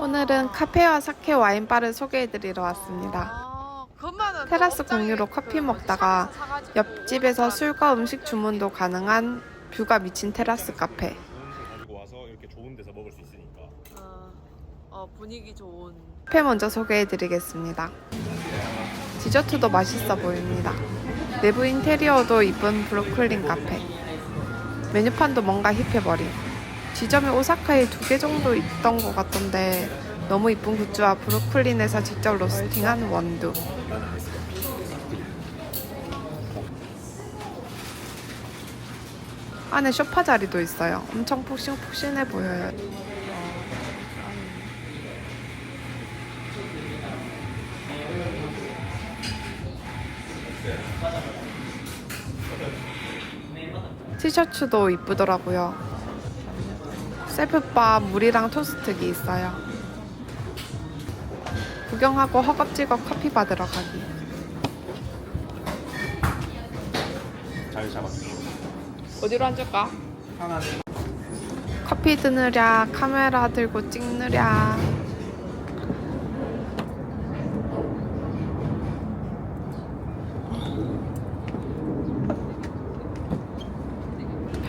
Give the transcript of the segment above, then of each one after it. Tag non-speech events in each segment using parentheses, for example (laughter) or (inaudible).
오늘은 카페와 사케 와인바를 소개해드리러 왔습니다. 아, 테라스 공유로 그 커피 먹다가 사가지고 옆집에서 술과 음식 주문도 가능한 뷰가 미친 테라스 카페. 와서 이렇게 좋은 데서 먹을 수 있으니까 어, 어, 분위기 좋은 카페 먼저 소개해드리겠습니다. 디저트도 맛있어 보입니다. 내부 인테리어도 이쁜 브루클린 카페. 메뉴판도 뭔가 힙해버린. 지점이 오사카에 두 개 정도 있던 것 같던데 너무 이쁜 굿즈와 브루클린에서 직접 로스팅한 원두. 안에 쇼파 자리도 있어요. 엄청 푹신푹신해 보여요. 티셔츠도 이쁘더라고요. 셀프바 물이랑 토스트기 있어요. 구경하고 허겁지겁 커피 받으러 가기. 잘 잡아주시오 어디로 앉을까? 커피 드느랴 카메라 들고 찍느랴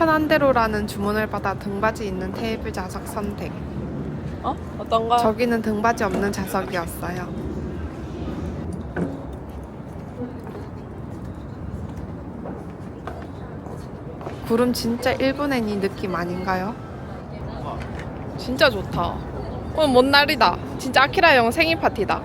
편한 대로라는 주문을 받아 등받이 있는 테이블 좌석 선택 어? 어떤 거? 저기는 등받이 없는 좌석이었어요 구름 진짜 일본엔 이 느낌 아닌가요? 진짜 좋다. 오늘 뭔 날이다. 진짜 아키라 형 생일 파티다.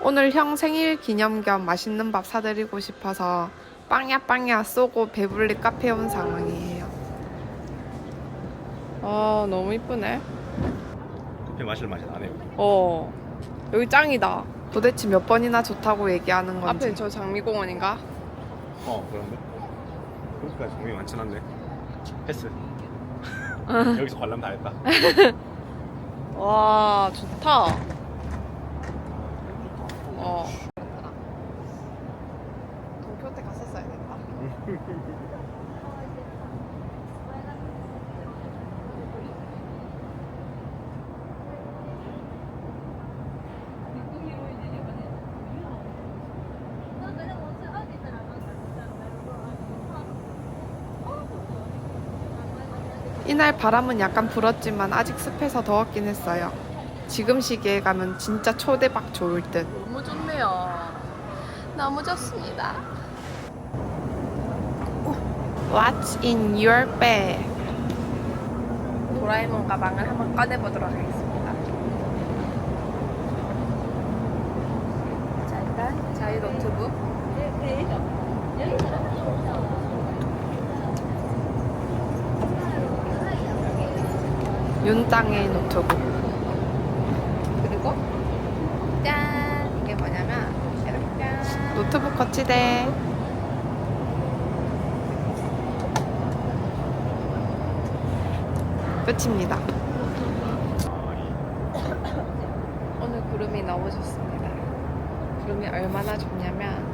오늘 형 생일 기념 겸 맛있는 밥 사드리고 싶어서 빵야 빵야 쏘고 배불리 카페 온 상황이에요. 아 너무 이쁘네. 커피 마실 맛이 나네요 어 여기 짱이다. 도대체 몇 번이나 좋다고 얘기하는 건지. 앞에 저 장미공원인가? 어 그런데? 그러니까 정리 많진 않네 패스 (laughs) 여기서 관람 다 했다 (laughs) 와 좋다. 어. 도쿄 때. 이날 바람은 약간 불었지만 아직 습해서 더웠긴 했어요. 지금 시기에 가면 진짜 초대박 좋을 듯. 너무 좋네요. 너무 좋습니다. What's in your bag? 도라에몽 가방을 한번 꺼내보도록 하겠습니다. 자, 일단 저희 노트북. 윤짱의 노트북. 그리고 짠! 이게 뭐냐면 이렇게 노트북 거치대. 끝입니다. 오늘 구름이 너무 좋습니다. 구름이 얼마나 좋냐면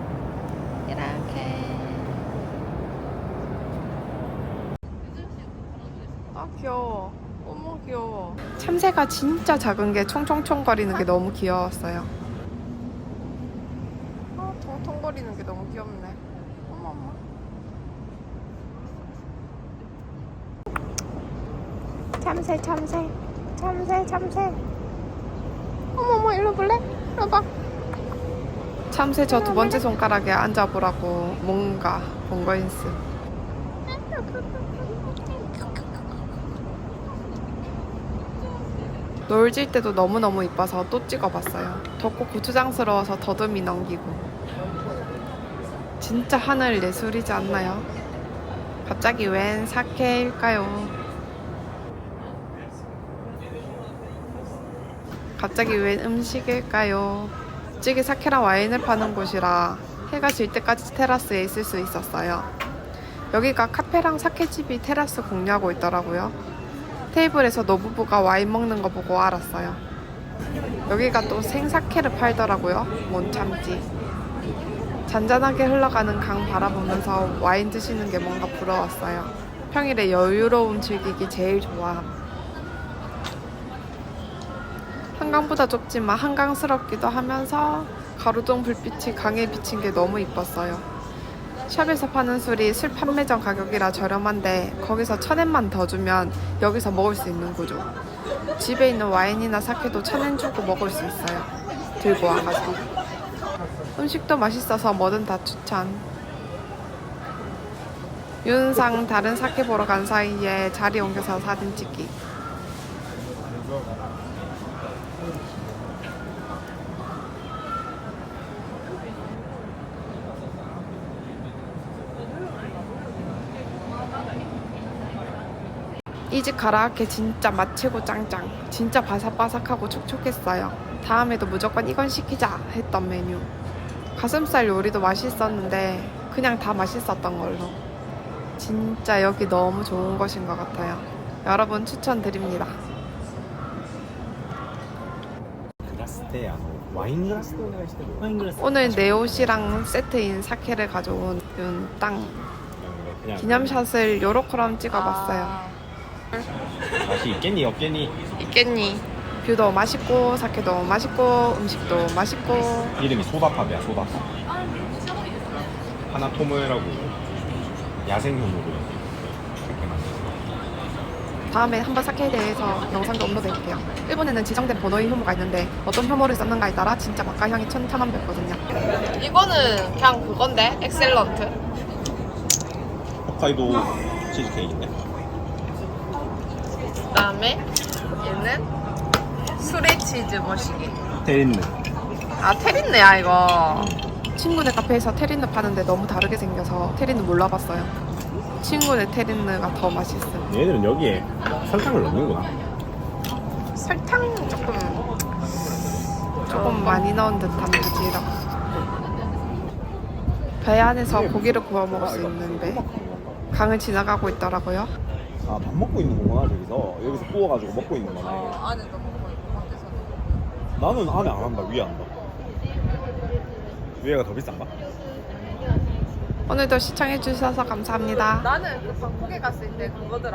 이렇게 아 귀여워. 어머 귀여워. 참새가 진짜 작은 게 총총총 거리는 게 너무 귀여웠어요. 아 통통 거리는 게 너무 귀엽네. 어머 어머. 참새 참새. 참새 참새. 어머머 일로 볼래? 일로 봐. 참새 저 두 번째 손가락에 앉아보라고 뭔가 본 거인스 놀질 때도 너무너무 이뻐서 또 찍어봤어요. 덥고 고추장스러워서 더듬이 넘기고. 진짜 하늘 예술이지 않나요? 갑자기 웬 사케일까요? 갑자기 웬 음식일까요? 찌개 사케랑 와인을 파는 곳이라 해가 질 때까지 테라스에 있을 수 있었어요. 여기가 카페랑 사케집이 테라스 공유하고 있더라고요. 테이블에서 노부부가 와인 먹는 거 보고 알았어요. 여기가 또 생사케를 팔더라고요. 못 참지. 잔잔하게 흘러가는 강 바라보면서 와인 드시는 게 뭔가 부러웠어요. 평일에 여유로움 즐기기 제일 좋아함. 한강보다 좁지만 한강스럽기도 하면서 가로등 불빛이 강에 비친 게 너무 이뻤어요. 샵에서 파는 술이 술 판매점 가격이라 저렴한데 거기서 천엔만 더 주면 여기서 먹을 수 있는 구조. 집에 있는 와인이나 사케도 천엔 주고 먹을 수 있어요. 들고 와가지고. 음식도 맛있어서 뭐든 다 추천. 윤상 다른 사케 보러 간 사이에 자리 옮겨서 사진 찍기. 이 집 가라아케 진짜 맛채고 짱짱. 진짜 바삭바삭하고 촉촉했어요. 다음에도 무조건 이건 시키자 했던 메뉴. 가슴살 요리도 맛있었는데 그냥 다 맛있었던 걸로. 진짜 여기 너무 좋은 곳인 것 같아요. 여러분 추천드립니다. グラスであのワイングラスでお願いしてるワイングラス 오늘 내 옷이랑 세트인 사케를 가져온 윤땅 그냥 기념샷을 요렇게럼 찍어봤어요. 맛이 있겠니 없겠니 있겠니? 뷰도 맛있고 사케도 맛있고 음식도 맛있고 이름이 소다팝이야 소다팝 하나토모에라고 야생효모로 다음에 한번 사케에 대해서 영상도 업로드할게요. 일본에는 지정된 번호의 효모가 있는데 어떤 효모를 썼는가에 따라 진짜 맛과 향이 천차만별거든요. 이거는 그냥 그건데 엑셀런트. 홋카이도 치즈케이크인데 그다음에 얘는 수레 치즈 머시기. 테린느 아 테린느야 이거. 친구네 카페에서 테린느 파는데 너무 다르게 생겨서 테린느 몰라봤어요. 친구네 테린느가 더 맛있어요. 얘네들은 여기에 설탕을 넣는구나 설탕 조금 조금 많이 넣은 듯한 바지락. 배 안에서 고기를 구워 먹을 수 있는데 강을 지나가고 있더라고요. 아 밥 먹고 있는 거구나 저기서 여기서 구워가지고 먹고 있는 거네 안에도 먹고 있고 밖에서도. 나는 안에 안 한다 위에 한다 위에가 더 비싼가? 오늘도 시청해주셔서 감사합니다. 나는 그 방콕에 갔을 때 그거더라.